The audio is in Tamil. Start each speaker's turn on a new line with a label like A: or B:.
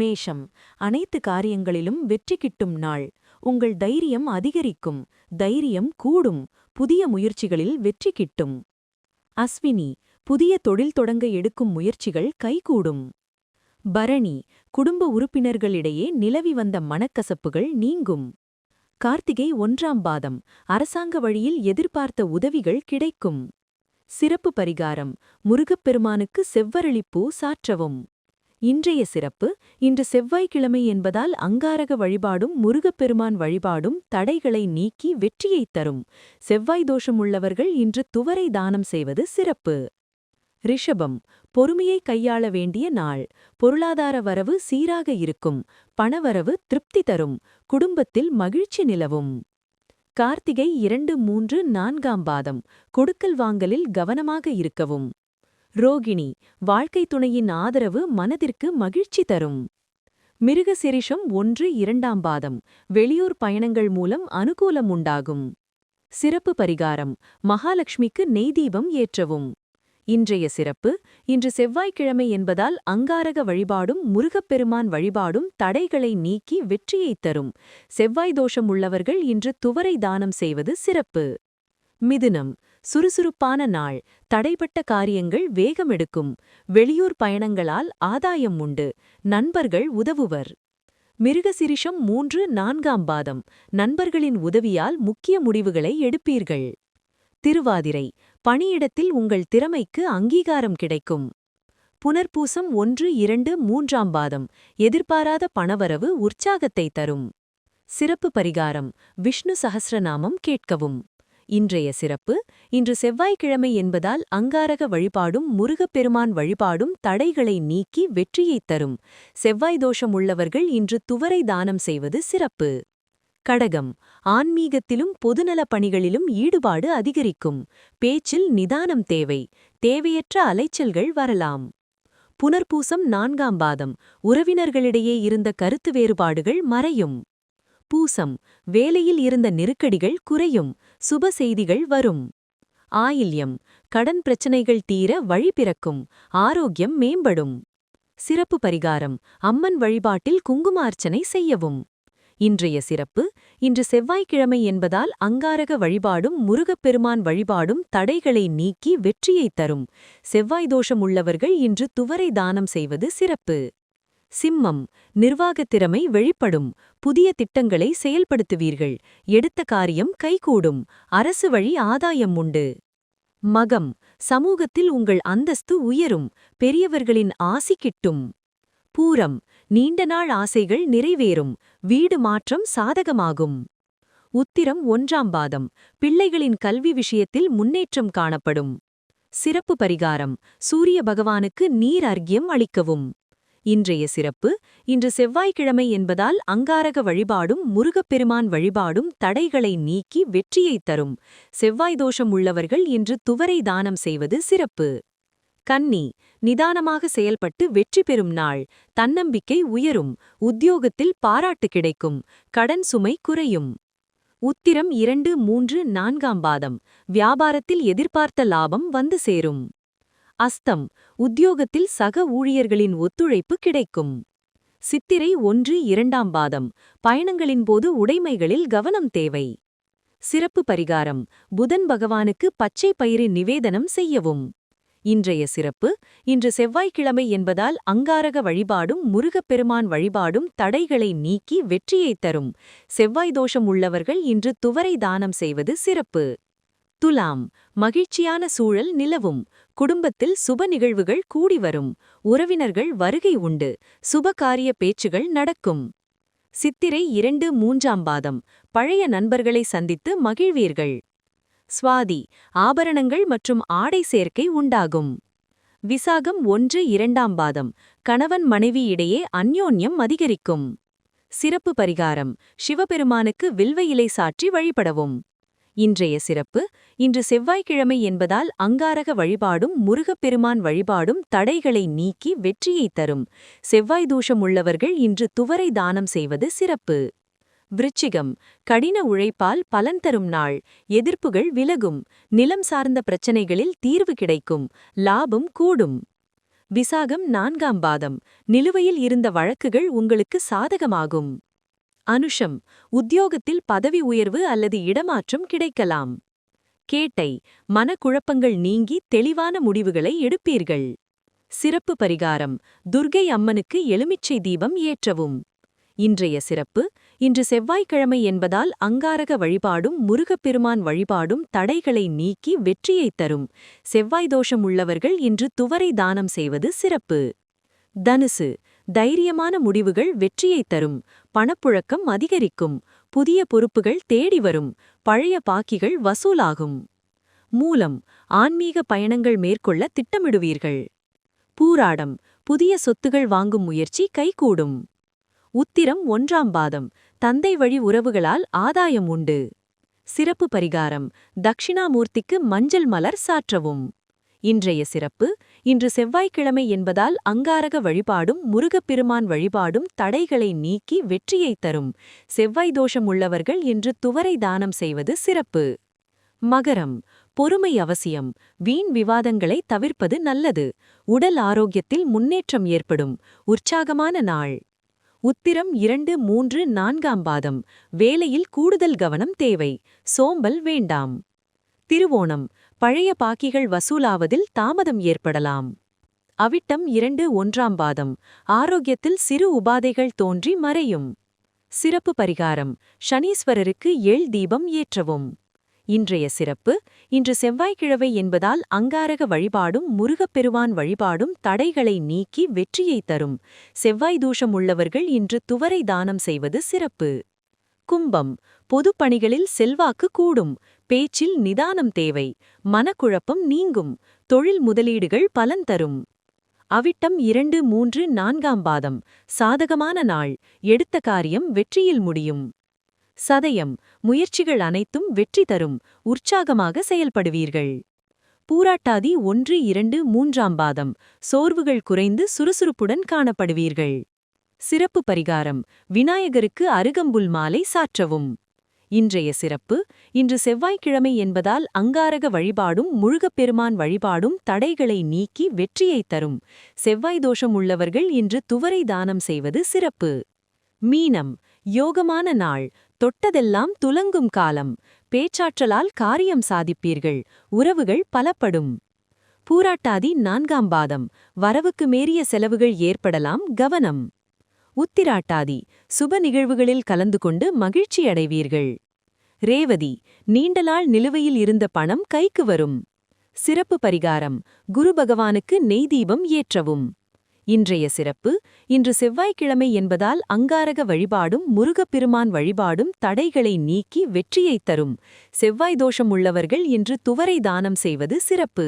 A: மேஷம். அனைத்து காரியங்களிலும் வெற்றி கிட்டும் நாள். உங்கள் தைரியம் அதிகரிக்கும். தைரியம் கூடும். புதிய முயற்சிகளில் வெற்றி கிட்டும். அஸ்வினி புதிய தொழில் தொடங்க எடுக்கும் முயற்சிகள் கைகூடும். பரணி குடும்ப உறுப்பினர்களிடையே நிலவி வந்த மனக்கசப்புகள் நீங்கும். கார்த்திகை ஒன்றாம் பாதம். அரசாங்க வழியில் எதிர்பார்த்த உதவிகள் கிடைக்கும். சிறப்பு பரிகாரம். முருகப்பெருமானுக்கு செவ்வரளிப்பூ சாற்றவும். இன்றைய சிறப்பு இன்று செவ்வாய்க்கிழமை என்பதால் அங்காரக வழிபாடும் முருகப்பெருமான் வழிபாடும் தடைகளை நீக்கி வெற்றியைத் தரும். செவ்வாய் தோஷம் உள்ளவர்கள் இன்று துவரை தானம் செய்வது சிறப்பு. ரிஷபம் பொறுமையை கையாள வேண்டிய நாள். பொருளாதார வரவு சீராக இருக்கும். பணவரவு திருப்தி தரும். குடும்பத்தில் மகிழ்ச்சி நிலவும். கார்த்திகை இரண்டு மூன்று நான்காம் பாதம். கொடுக்கல் வாங்கலில் கவனமாக இருக்கவும். ரோகிணி வாழ்க்கை துணையின் ஆதரவு மனதிற்கு மகிழ்ச்சி தரும். மிருகசிரிஷம் ஒன்று இரண்டாம் பாதம் வெளியூர் பயணங்கள் மூலம் அனுகூலம் உண்டாகும். சிறப்பு பரிகாரம் மகாலட்சுமிக்கு நெய்தீபம் ஏற்றவும். இன்றைய சிறப்பு இன்று செவ்வாய்க்கிழமை என்பதால் அங்காரக வழிபாடும் முருகப்பெருமான் வழிபாடும் தடைகளை நீக்கி வெற்றியைத் தரும். செவ்வாய் தோஷம் உள்ளவர்கள் இன்று துவரை தானம் செய்வது சிறப்பு. மிதுனம் சுறுசுறுப்பான நாள் தடைப்பட்ட காரியங்கள் வேகமெடுக்கும் வெளியூர் பயணங்களால் ஆதாயம் உண்டு நண்பர்கள் உதவுவர். மிருகசிரிஷம் மூன்று நான்காம் பாதம் நண்பர்களின் உதவியால் முக்கிய முடிவுகளை எடுப்பீர்கள். திருவாதிரை பணியிடத்தில் உங்கள் திறமைக்கு அங்கீகாரம் கிடைக்கும். புனர்பூசம் ஒன்று இரண்டு மூன்றாம் பாதம் எதிர்பாராத பணவரவு உற்சாகத்தை தரும். சிறப்பு பரிகாரம் விஷ்ணு சகசிரநாமம் கேட்கவும். இன்றைய சிறப்பு இன்று செவ்வாய்க்கிழமை என்பதால் அங்காரக வழிபாடும் முருகப்பெருமான் வழிபாடும் தடைகளை நீக்கி வெற்றியைத் தரும். செவ்வாய் தோஷம் உள்ளவர்கள் இன்று துவரை தானம் செய்வது சிறப்பு. கடகம் ஆன்மீகத்திலும் பொதுநல பணிகளிலும் ஈடுபாடு அதிகரிக்கும். பேச்சில் நிதானம் தேவை தேவையற்ற அலைச்சல்கள் வரலாம். புனர்பூசம் நான்காம் பாதம் உறவினர்களிடையே இருந்த கருத்து வேறுபாடுகள் மறையும். பூசம் வேலையில் இருந்த நெருக்கடிகள் குறையும் சுப செய்திகள் வரும். ஆயில்யம் கடன் பிரச்சனைகள் தீர வழி பிறக்கும் ஆரோக்கியம் மேம்படும். சிறப்பு பரிகாரம் அம்மன் வழிபாட்டில் குங்குமார்ச்சனை செய்யவும். இன்றைய சிறப்பு இன்று செவ்வாய்க்கிழமை என்பதால் அங்காரக வழிபாடும் முருகப்பெருமான் வழிபாடும் தடைகளை நீக்கி வெற்றியைத் தரும். செவ்வாய் தோஷம் உள்ளவர்கள் இன்று துவரை தானம் செய்வது சிறப்பு. சிம்மம் நிர்வாகத் திறமை வெளிப்படும் புதிய திட்டங்களை செயல்படுத்துவீர்கள் எடுத்த காரியம் கைகூடும் அரசு வழி ஆதாயம் உண்டு. மகம் சமூகத்தில் உங்கள் அந்தஸ்து உயரும் பெரியவர்களின் ஆசி கிட்டும். பூரம் நீண்ட நாள் ஆசைகள் நிறைவேறும் வீடு மாற்றம் சாதகமாகும். உத்திரம் ஒன்றாம் பாதம் பிள்ளைகளின் கல்வி விஷயத்தில் முன்னேற்றம் காணப்படும். சிறப்பு பரிகாரம் சூரிய பகவானுக்கு நீர் அர்க்கியம் அளிக்கவும். இன்றைய சிறப்பு இன்று செவ்வாய்க்கிழமை என்பதால் அங்காரக வழிபாடும் முருகப்பெருமான் வழிபாடும் தடைகளை நீக்கி வெற்றியைத் தரும். செவ்வாய் தோஷம் உள்ளவர்கள் இன்று துவரை தானம் செய்வது சிறப்பு. கன்னி நிதானமாக செயல்பட்டு வெற்றி பெறும் நாள். தன்னம்பிக்கை உயரும். உத்தியோகத்தில் பாராட்டு கிடைக்கும். கடன் சுமை குறையும். உத்திரம் இரண்டு மூன்று நான்காம் பாதம். வியாபாரத்தில் எதிர்பார்த்த லாபம் வந்து சேரும். அஸ்தம் உத்தியோகத்தில் சக ஊழியர்களின் ஒத்துழைப்பு கிடைக்கும். சித்திரை ஒன்று இரண்டாம் பாதம் பயணங்களின் போது உடைமைகளில் கவனம் தேவை. சிறப்பு பரிகாரம் புதன் பகவானுக்கு பச்சை பயிறு நிவேதனம் செய்யவும். இன்றைய சிறப்பு இன்று செவ்வாய்க்கிழமை என்பதால் அங்காரக வழிபாடும் முருகப்பெருமான் வழிபாடும் தடைகளை நீக்கி வெற்றியைத் தரும். செவ்வாய் தோஷம் உள்ளவர்கள் இன்று துவரை தானம் செய்வது சிறப்பு. துலாம் மகிழ்ச்சியான சூழல் நிலவும். குடும்பத்தில் சுப நிகழ்வுகள் கூடி வரும். உறவினர்கள் வருகை உண்டு. சுபகாரிய பேச்சுகள் நடக்கும். சித்திரை இரண்டு மூன்றாம் பாதம். பழைய நண்பர்களை சந்தித்து மகிழ்வீர்கள். சுவாதி ஆபரணங்கள் மற்றும் ஆடை சேர்க்கை உண்டாகும். விசாகம் ஒன்று இரண்டாம் பாதம். கணவன் மனைவி இடையே அந்யோன்யம் அதிகரிக்கும். சிறப்பு பரிகாரம். சிவபெருமானுக்கு வில்வ இலை சாற்றி வழிபடவும். இன்றைய சிறப்பு இன்று செவ்வாய்க்கிழமை என்பதால் அங்காரக வழிபாடும் முருகப்பெருமான் வழிபாடும் தடைகளை நீக்கி வெற்றியைத் தரும். செவ்வாய் தூஷம் உள்ளவர்கள் இன்று துவரை தானம் செய்வது சிறப்பு. விருச்சிகம் கடின உழைப்பால் பலன் தரும் நாள். எதிர்ப்புகள் விலகும். நிலம் சார்ந்த பிரச்சனைகளில் தீர்வு கிடைக்கும். லாபம் கூடும். விசாகம் நான்காம் பாதம். நிலுவையில் இருந்த வழக்குகள் உங்களுக்கு சாதகமாகும். அனுஷம் உத்தியோகத்தில் பதவி உயர்வு அல்லது இடமாற்றம் கிடைக்கலாம். கேட்டை மனக்குழப்பங்கள் நீங்கி தெளிவான முடிவுகளை எடுப்பீர்கள். சிறப்பு பரிகாரம் துர்கை அம்மனுக்கு எலுமிச்சை தீபம் ஏற்றவும். இன்றைய சிறப்பு இன்று செவ்வாய்க்கிழமை என்பதால் அங்காரக வழிபாடும் முருகப்பெருமான் வழிபாடும் தடைகளை நீக்கி வெற்றியைத் தரும். செவ்வாய் தோஷம் உள்ளவர்கள் இன்று துவரை தானம் செய்வது சிறப்பு. தனுசு தைரியமான முடிவுகள் வெற்றியைத் தரும். பணப்புழக்கம் அதிகரிக்கும். புதிய பொறுப்புகள் தேடி வரும். பழைய பாக்கிகள் வசூலாகும். மூலம். ஆன்மீக பயணங்கள் மேற்கொள்ள திட்டமிடுவீர்கள். பூராடம். புதிய சொத்துகள் வாங்கும் முயற்சி கைகூடும். உத்திரம் ஒன்றாம் பாதம். தந்தை வழி உறவுகளால் ஆதாயம் உண்டு. சிறப்பு பரிகாரம். தக்ஷிணாமூர்த்திக்கு மஞ்சள் மலர் சாற்றவும். இன்றைய சிறப்பு இன்று செவ்வாய்க்கிழமை என்பதால் அங்காரக வழிபாடும் முருகப்பெருமான் வழிபாடும் தடைகளை நீக்கி வெற்றியைத் தரும். செவ்வாய் தோஷம் உள்ளவர்கள் இன்று துவரை தானம் செய்வது சிறப்பு. மகரம் பொறுமை அவசியம். வீண் விவாதங்களை தவிர்ப்பது நல்லது. உடல் ஆரோக்கியத்தில் முன்னேற்றம் ஏற்படும். உற்சாகமான நாள். உத்திரம் இரண்டு மூன்று நான்காம் பாதம். வேலையில் கூடுதல் கவனம் தேவை. சோம்பல் வேண்டாம். திருவோணம். பழைய பாக்கிகள் வசூலாவதில் தாமதம் ஏற்படலாம். அவிட்டம் இரண்டு ஒன்றாம் பாதம். ஆரோக்கியத்தில் சிறு உபாதைகள் தோன்றி மறையும். சிறப்பு பரிகாரம். சனீஸ்வரருக்கு எள் தீபம் ஏற்றவும். இன்றைய சிறப்பு. இன்று செவ்வாய்க்கிழவை என்பதால் அங்காரக வழிபாடும் முருகப்பெருவான் வழிபாடும் தடைகளை நீக்கி வெற்றியைத் தரும். செவ்வாய் தூஷம் உள்ளவர்கள் இன்று துவரை தானம் செய்வது சிறப்பு. கும்பம். பொதுப் பணிகளில் செல்வாக்கு கூடும். பேச்சில் நிதானம் தேவை. மனக்குழப்பம் நீங்கும். தொழில் முதலீடுகள் பலன் தரும். அவிட்டம் இரண்டு மூன்று நான்காம் பாதம். சாதகமான நாள். எடுத்த காரியம் வெற்றியில் முடியும். சதயம். முயற்சிகள் அனைத்தும் வெற்றி தரும். உற்சாகமாக செயல்படுவீர்கள். பூராட்டாதி ஒன்று இரண்டு மூன்றாம் பாதம். சோர்வுகள் குறைந்து சுறுசுறுப்புடன் காணப்படுவீர்கள். சிறப்பு பரிகாரம். விநாயகருக்கு அருகம்புல் மாலை சாற்றவும். இன்றைய சிறப்பு இன்று செவ்வாய்க்கிழமை என்பதால் அங்காரக வழிபாடும் முழுகப்பெருமான் வழிபாடும் தடைகளை நீக்கி வெற்றியைத் தரும். செவ்வாய் தோஷம் உள்ளவர்கள் இன்று துவரை தானம் செய்வது சிறப்பு. மீனம் யோகமான நாள் தொட்டதெல்லாம் துலங்கும் காலம். பேச்சாற்றலால் காரியம் சாதிப்பீர்கள் உறவுகள் பலப்படும். பூராட்டாதி நான்காம் பாதம் வரவுக்கு மேறிய செலவுகள் ஏற்படலாம் கவனம். உத்திராட்டாதி சுப நிகழ்வுகளில் கலந்து கொண்டு மகிழ்ச்சியடைவீர்கள். ரேவதி நீண்டலாள் நிலுவையில் இருந்த பணம் கைக்கு வரும். சிறப்பு பரிகாரம் குரு பகவானுக்கு நெய்தீபம் ஏற்றவும். இன்றைய சிறப்பு இன்று செவ்வாய்க்கிழமை என்பதால் அங்காரக வழிபாடும் முருகப்பெருமான் வழிபாடும் தடைகளை நீக்கி வெற்றியைத் தரும். செவ்வாய் தோஷம் உள்ளவர்கள் இன்று துவரை தானம் செய்வது சிறப்பு.